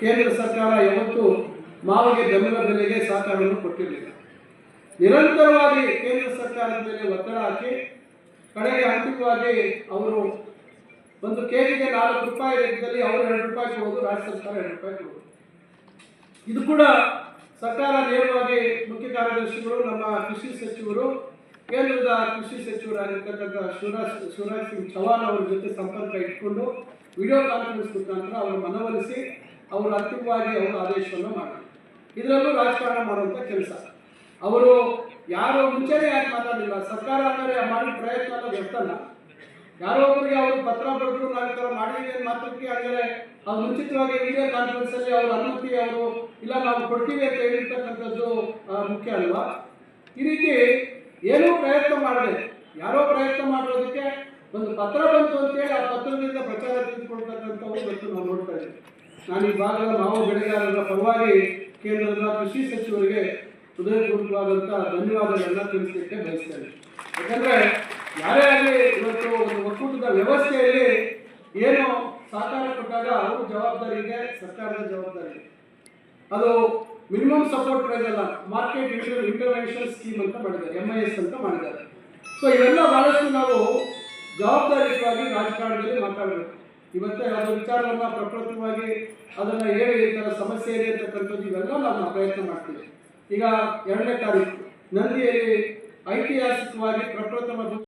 ಕೇಂದ್ರ ಸರ್ಕಾರ ಯಾವತ್ತೂ ಮಾವಿಗೆ ಬೆಂಬಲ ಬೆಲೆಗೆ ಸಹಕಾರವನ್ನು ಕೊಟ್ಟಿರಲಿಲ್ಲ. ನಿರಂತರವಾಗಿ ಕೇಂದ್ರ ಸರ್ಕಾರದ ಮೇಲೆ ಒತ್ತಡ ಹಾಕಿ, ಕಡೆಗೆ ಅಂತಿಮವಾಗಿ ಅವರು ಒಂದು ಕೆಜಿಗೆ ನಾಲ್ಕು ರೂಪಾಯಿ ರೇಟ್ನಲ್ಲಿ ಅವರು ಎರಡು ರೂಪಾಯಿ ಕೊಡೋದು ರಾಜ್ಯ ಸರ್ಕಾರ ಎರಡು ರೂಪಾಯಿ ಕೊಡೋದು ಇದು ಕೂಡ ಸರ್ಕಾರ ನೇರವಾಗಿ ಮುಖ್ಯ ಕಾರ್ಯದರ್ಶಿಗಳು, ನಮ್ಮ ಕೃಷಿ ಸಚಿವರು, ಕೇಂದ್ರದ ಕೃಷಿ ಸಚಿವರಾಗಿರ್ತಕ್ಕಂಥ ಶಿವರಾಜ್ ಶಿವರಾಜ್ ಸಿಂಗ್ ಚೌಹಾಣ್ ಅವರ ಜೊತೆ ಸಂಪರ್ಕ ಇಟ್ಕೊಂಡು ವಿಡಿಯೋ ಕಾನ್ಫರೆನ್ಸ್ ಮುಖಾಂತರ ಅವರು ಮನವೊಲಿಸಿ ಅವರು ಅಂತಿಮವಾಗಿ ಅವರು ಆದೇಶವನ್ನು ಮಾಡಿದರು. ಇದರಲ್ಲೂ ರಾಜಕಾರಣ ಮಾಡುವಂಥ ಕೆಲಸ. ಅವರು ಯಾರು ಮುಂಚೆನೇ ಯಾಕೆ ಮಾತಾಡಲಿಲ್ಲ. ಸರ್ಕಾರ ಅಂದರೆ ಮಾಡಿದ ಪ್ರಯತ್ನ ಅನ್ನೋದು ಯಾರೋ ಒಬ್ಬರಿಗೆ ಅವರು ಪತ್ರ ಬರೆದ್ರು, ನಾವು ಈ ಥರ ಮಾಡಿದ್ದೀನಿ ಅಂತ ಮಾತ್ರಕ್ಕೆ ಅಂದರೆ ಅವ್ರು ಮುಂಚಿತವಾಗಿ ವಿಡಿಯೋ ಕಾನ್ಫರೆನ್ಸ್ ಅಲ್ಲಿ ಅವ್ರ ಅನುಮತಿ ಅವರು, ಇಲ್ಲ ನಾವು ಕೊಡ್ತೀವಿ ಅಂತ ಹೇಳಿರ್ತಕ್ಕಂಥದ್ದು ಮುಖ್ಯ ಅಲ್ವಾ? ಈ ರೀತಿ ಏನೂ ಪ್ರಯತ್ನ ಮಾಡದೆ ಯಾರೋ ಪ್ರಯತ್ನ ಮಾಡೋದಕ್ಕೆ ಒಂದು ಪತ್ರ ಬಂತು ಅಂತೇಳಿ ಆ ಪತ್ರದಿಂದ ಪ್ರಚಾರ ತೆಗೆದುಕೊಳ್ತಕ್ಕಂಥವ್ರು ನಾವು ನೋಡ್ತಾ ಇದ್ದೀವಿ. ನಾನು ಈ ಭಾಗದ ಮಾವು ಬೆಳೆಗಾರರ ಪರವಾಗಿ ಕೇಂದ್ರದ ಕೃಷಿ ಸಚಿವರಿಗೆ ಹೃದಯಪೂರ್ವಕವಾದಂಥ ಧನ್ಯವಾದಗಳನ್ನು ತಿಳಿಸಲಿಕ್ಕೆ ಬಯಸ್ತೇನೆ. ಯಾಕಂದರೆ ಯಾರೇ ಆಗಲಿ ಇವತ್ತು ಒಂದು ಒಕ್ಕೂಟದ ವ್ಯವಸ್ಥೆಯಲ್ಲಿ ಏನು ಸಹಕಾರ ಕೊಟ್ಟಾಗ ಅವ್ರ ಜವಾಬ್ದಾರಿ ಇದೆ ಸರ್ಕಾರದ ಜವಾಬ್ದಾರಿ. ಇದೆ ಅದು ಮಿನಿಮಮ್ ಸಪೋರ್ಟ್ ಪ್ರೈಸ್ ಅಲ್ಲ ಮಾರ್ಕೆಟ್ ಇಂಟರ್ ಇಂಟರ್ವೆನ್ಷನ್ ಸ್ಕೀಮ್ ಅಂತ ಮಾಡಿದ್ದಾರೆ ಎಂ ಐ ಎಸ್ ಅಂತ ಮಾಡಿದ್ದಾರೆ. ಸೊ ಇವೆಲ್ಲ ಭಾಳಷ್ಟು ನಾವು ಜವಾಬ್ದಾರಿಯುತವಾಗಿ ರಾಜಕಾರಣದಲ್ಲಿ ಮಾತಾಡಬೇಕು. ಇವತ್ತೇ ಅದರ ವಿಚಾರವನ್ನು ಪ್ರಕೃತವಾಗಿ ಅದನ್ನು ಹೇಳಿ, ಈ ಥರ ಸಮಸ್ಯೆ ಇದೆ ಅಂತಕ್ಕಂಥದ್ದು ಇವೆಲ್ಲ ನಾವು ಪ್ರಯತ್ನ ಮಾಡ್ತೀವಿ. ಈಗ ಎರಡನೇ ತಾರೀಕು. ನಂದಿಯಲ್ಲಿ ಐತಿಹಾಸಿಕವಾಗಿ ಪ್ರಪ್ರಥಮ